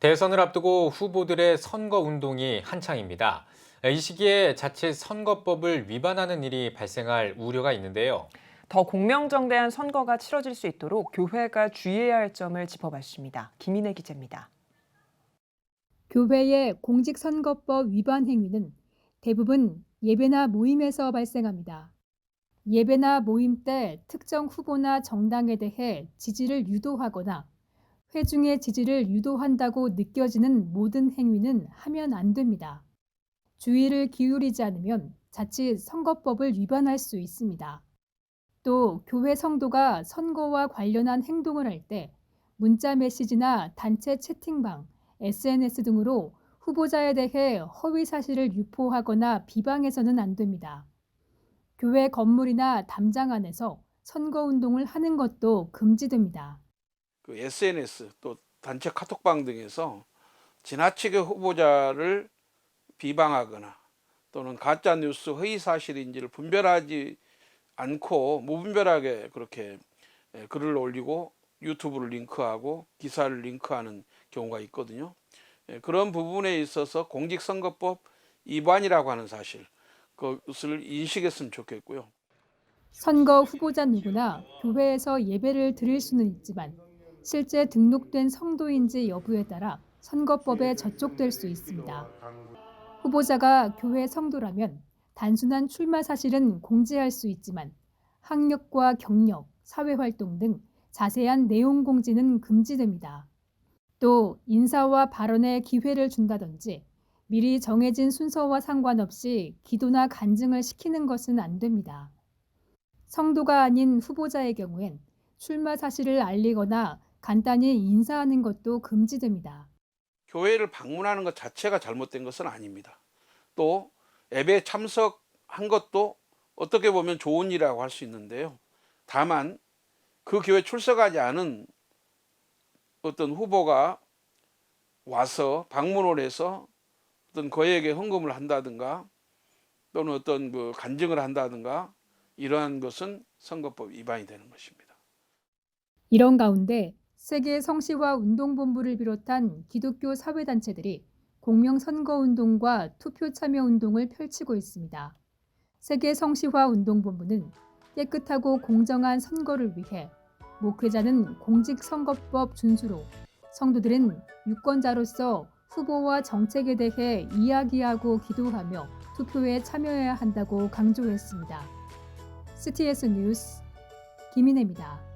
대선을 앞두고 후보들의 선거 운동이 한창입니다. 이 시기에 자칫 선거법을 위반하는 일이 발생할 우려가 있는데요. 더 공명정대한 선거가 치러질 수 있도록 교회가 주의해야 할 점을 짚어봤습니다. 김인혜 기자입니다. 교회의 공직선거법 위반 행위는 대부분 예배나 모임에서 발생합니다. 예배나 모임 때 특정 후보나 정당에 대해 지지를 유도하거나 회중의 지지를 유도한다고 느껴지는 모든 행위는 하면 안 됩니다. 주의를 기울이지 않으면 자칫 선거법을 위반할 수 있습니다. 또 교회 성도가 선거와 관련한 행동을 할 때 문자 메시지나 단체 채팅방, SNS 등으로 후보자에 대해 허위 사실을 유포하거나 비방해서는 안 됩니다. 교회 건물이나 담장 안에서 선거 운동을 하는 것도 금지됩니다. 그 SNS 또 단체 카톡방 등에서 지나치게 후보자를 비방하거나 또는 가짜 뉴스 허위 사실인지를 분별하지 않고 무분별하게 그렇게 예, 글을 올리고 유튜브를 링크하고 기사를 링크하는 경우가 있거든요. 예, 그런 부분에 있어서 공직선거법 위반이라고 하는 사실 그것을 인식했으면 좋겠고요. 선거 후보자 누구나 교회에서 예배를 드릴 수는 있지만 실제 등록된 성도인지 여부에 따라 선거법에 저촉될 수 있습니다. 후보자가 교회 성도라면 단순한 출마 사실은 공지할 수 있지만 학력과 경력, 사회활동 등 자세한 내용 공지는 금지됩니다. 또 인사와 발언에 기회를 준다든지 미리 정해진 순서와 상관없이 기도나 간증을 시키는 것은 안 됩니다. 성도가 아닌 후보자의 경우엔 출마 사실을 알리거나 간단히 인사하는 것도 금지됩니다. 교회를 방문하는 것 자체가 잘못된 것은 아닙니다. 또 예배에 참석한 것도 어떻게 보면 좋은 일이라고 할 수 있는데요. 다만 그 교회 출석하지 않은 어떤 후보가 와서 방문을 해서 어떤 거액의 헌금을 한다든가 또는 어떤 그 간증을 한다든가 이러한 것은 선거법 위반이 되는 것입니다. 이런 가운데 세계 성시화 운동본부를 비롯한 기독교 사회단체들이 공명선거운동과 투표 참여 운동을 펼치고 있습니다. 세계 성시화 운동본부는 깨끗하고 공정한 선거를 위해 목회자는 공직선거법 준수로 성도들은 유권자로서 후보와 정책에 대해 이야기하고 기도하며 투표에 참여해야 한다고 강조했습니다. CTS 뉴스 김인혜입니다.